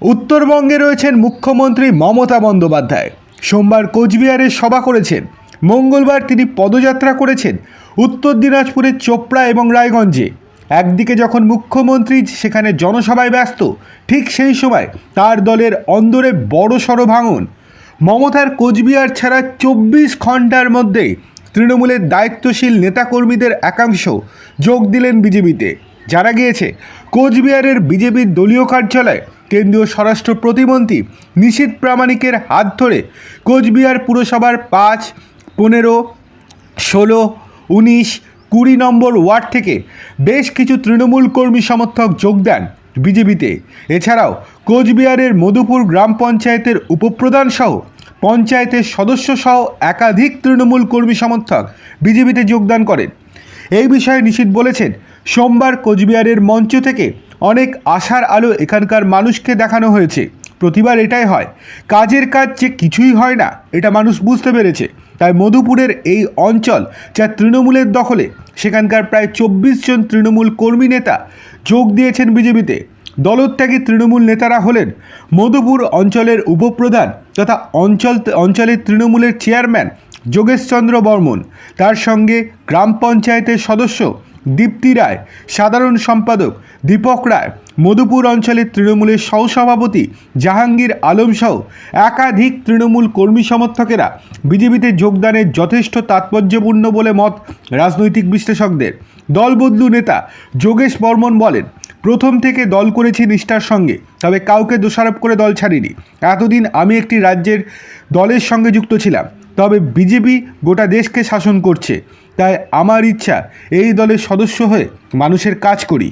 উত্তরবঙ্গে রয়েছেন মুখ্যমন্ত্রী মমতা বন্দ্যোপাধ্যায়। সোমবার কোচবিহারে সভা করেছেন। মঙ্গলবার তিনি পদযাত্রা করেছেন উত্তর দিনাজপুরের চোপড়া এবং রায়গঞ্জে। একদিকে যখন মুখ্যমন্ত্রী সেখানে জনসভায় ব্যস্ত, ঠিক সেই সময় তার দলের অন্দরে বড় সড়ো ভাঙন। মমতার কোচবিহার ছাড়া চব্বিশ ঘণ্টার মধ্যেই তৃণমূলের দায়িত্বশীল নেতাকর্মীদের একাংশ যোগ দিলেন বিজেপিতে। জানা গিয়েছে, কোচবিহারের বিজেপির দলীয় কার্যালয়ে কেন্দ্রীয় স্বরাষ্ট্র প্রতিমন্ত্রী নিশীত প্রামাণিকের হাত ধরে কোচবিহার পুরসভার পাঁচ, পনেরো, ষোলো, উনিশ, কুড়ি নম্বর ওয়ার্ড থেকে বেশ কিছু তৃণমূল কর্মী সমর্থক যোগ দেন বিজেপিতে। এছাড়াও কোচবিহারের মধুপুর গ্রাম পঞ্চায়েতের উপপ্রধান সহ পঞ্চায়েতের সদস্য সহ একাধিক তৃণমূল কর্মী সমর্থক বিজেপিতে যোগদান করেন। এই বিষয়ে নিশীত বলেছেন, সোমবার কোচবিহারের মঞ্চ থেকে অনেক আশার আলো এখানকার মানুষকে দেখানো হয়েছে। প্রতিবার এটাই হয়। কাজের কাজ যে কিছুই হয় না, এটা মানুষ বুঝতে পেরেছে। তাই মধুপুরের এই অঞ্চল যা তৃণমূলের দখলে, সেখানকার প্রায় চব্বিশ জন তৃণমূল কর্মী নেতা যোগ দিয়েছেন বিজেপিতে। দলত্যাগী তৃণমূল নেতারা হলেন মধুপুর অঞ্চলের উপপ্রধান তথা অঞ্চল, অঞ্চলের তৃণমূলের চেয়ারম্যান যোগেশচন্দ্র বর্মন। তার সঙ্গে গ্রাম পঞ্চায়েতের সদস্য দীপ্তি রায়, সাধারণ সম্পাদক দীপক রায়, মধুপুর অঞ্চলের তৃণমূলের সহসভাপতি জাহাঙ্গীর আলম সহ একাধিক তৃণমূল কর্মী সমর্থকেরা বিজেপিতে যোগদানের যথেষ্ট তাৎপর্যপূর্ণ বলে মত রাজনৈতিক বিশ্লেষকদের। দলবদলু নেতা যোগেশ বর্মন বলেন, প্রথম থেকে দল করেছি নিষ্ঠার সঙ্গে, তবে কাউকে দোষারোপ করে দল ছাড়িনি। এতদিন আমি একটি রাজ্যের দলের সঙ্গে যুক্ত ছিলাম। তবে বিজেপি গোটা দেশকে শাসন করছে। তাই আমার ইচ্ছা, এই দলের সদস্য হয়ে মানুষের কাজ করি।